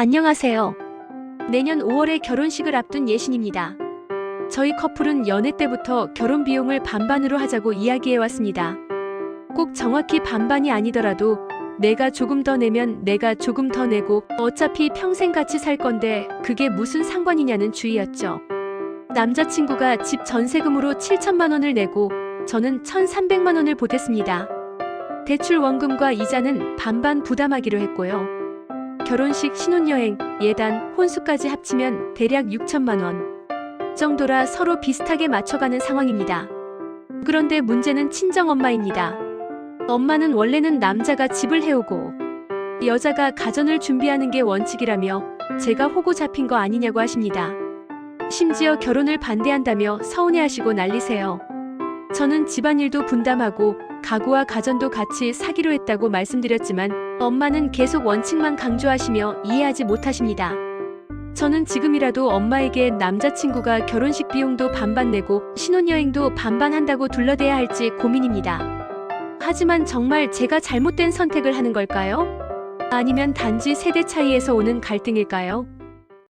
안녕하세요. 내년 5월에 결혼식을 앞둔 예신입니다. 저희 커플은 연애 때부터 결혼 비용을 반반으로 하자고 이야기해왔습니다. 꼭 정확히 반반이 아니더라도 내가 조금 더 내면 내가 조금 더 내고 어차피 평생 같이 살 건데 그게 무슨 상관이냐는 주의였죠. 남자친구가 집 전세금으로 7천만 원을 내고 저는 1,300만 원을 보탰습니다. 대출 원금과 이자는 반반 부담하기로 했고요. 결혼식, 신혼여행, 예단, 혼수까지 합치면 대략 6천만 원 정도라 서로 비슷하게 맞춰가는 상황입니다. 그런데 문제는 친정엄마입니다. 엄마는 원래는 남자가 집을 해오고 여자가 가전을 준비하는 게 원칙이라며 제가 호구 잡힌 거 아니냐고 하십니다. 심지어 결혼을 반대한다며 서운해하시고 난리세요. 저는 집안일도 분담하고 가구와 가전도 같이 사기로 했다고 말씀드렸지만 엄마는 계속 원칙만 강조하시며 이해하지 못하십니다. 저는 지금이라도 엄마에게 남자친구가 결혼식 비용도 반반 내고 신혼여행도 반반 한다고 둘러대야 할지 고민입니다. 하지만 정말 제가 잘못된 선택을 하는 걸까요? 아니면 단지 세대 차이에서 오는 갈등일까요?